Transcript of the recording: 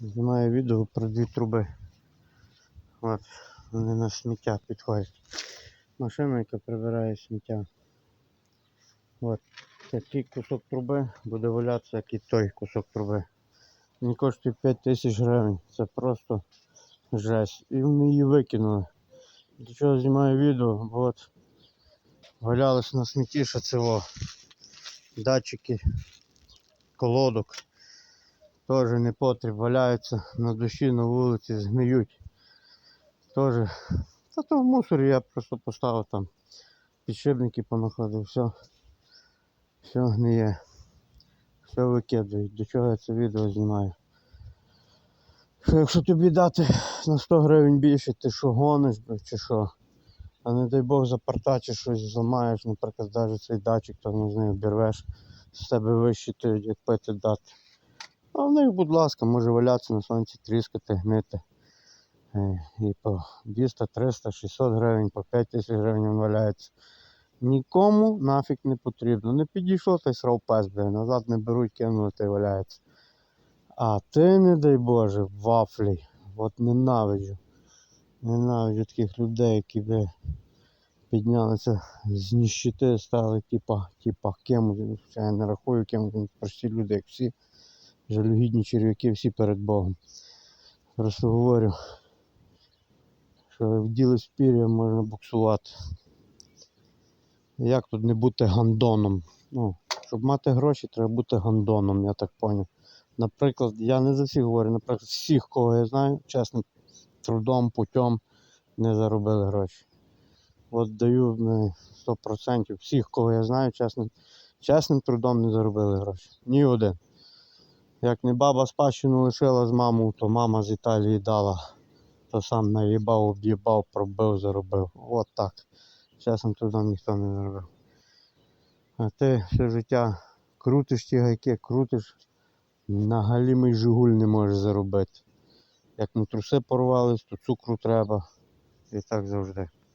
Знімаю відео про дві труби. От, вони на сміття підходять. Машина, яка прибирає сміття. От, такий кусок труби буде валятися, як і той кусок труби. Він коштує 5 тисяч гривень. Це просто жесть. І вони її викинули. Для чого знімаю відео? Бо от валялись на смітті, що це во. Датчики колодок. Теж не потріб, валяються на душі, на вулиці, згниють. Теж. Та то в мусорі я просто поставив там підшипники понаходив, все. Все гниє. Все викидають. До чого я це відео знімаю? Що якщо тобі дати на 100 гривень більше, ти що гониш, чи що? А не дай Бог запартачиш щось зламаєш, наприклад, навіть цей датчик, там не знаю, обірвеш, з тебе вищитують, як пити дати. А в них, будь ласка, може валятися на сонці, тріскати, гнити. Е, І по 200, 300, 600 гривень, по 5 тисяч гривень він валяється. Нікому нафіг не потрібно. Не підійшов той срав пес, бля, назад не беруть, кинули та й валяється. А ти, не дай Боже, вафлі. От ненавиджу. Ненавиджу таких людей, які би піднялися з ніщити, стали, типа, типа ким, я не рахую ким, прості люди, як всі жалюгідні черв'яки всі перед Богом. Просто говорю, що вділи з пір'я можна буксувати. Як тут не бути гандоном? Ну, щоб мати гроші, треба бути гандоном, я так поняв. Наприклад, я не за всіх говорю, наприклад, всіх, кого я знаю, чесним трудом, путем не заробили гроші. От даю на 100% всіх, кого я знаю, чесним, чесним трудом не заробили гроші. Ні один. Як не баба спадщину лишила з мамою, то мама з Італії дала. То сам наїбав, об'їбав, пробив, заробив. От так. Чесним трудом ніхто не заробив. А ти все життя крутиш ті гайки, крутиш, на галімий жигуль не можеш заробити. Як ми труси порвались, то цукру треба. І так завжди.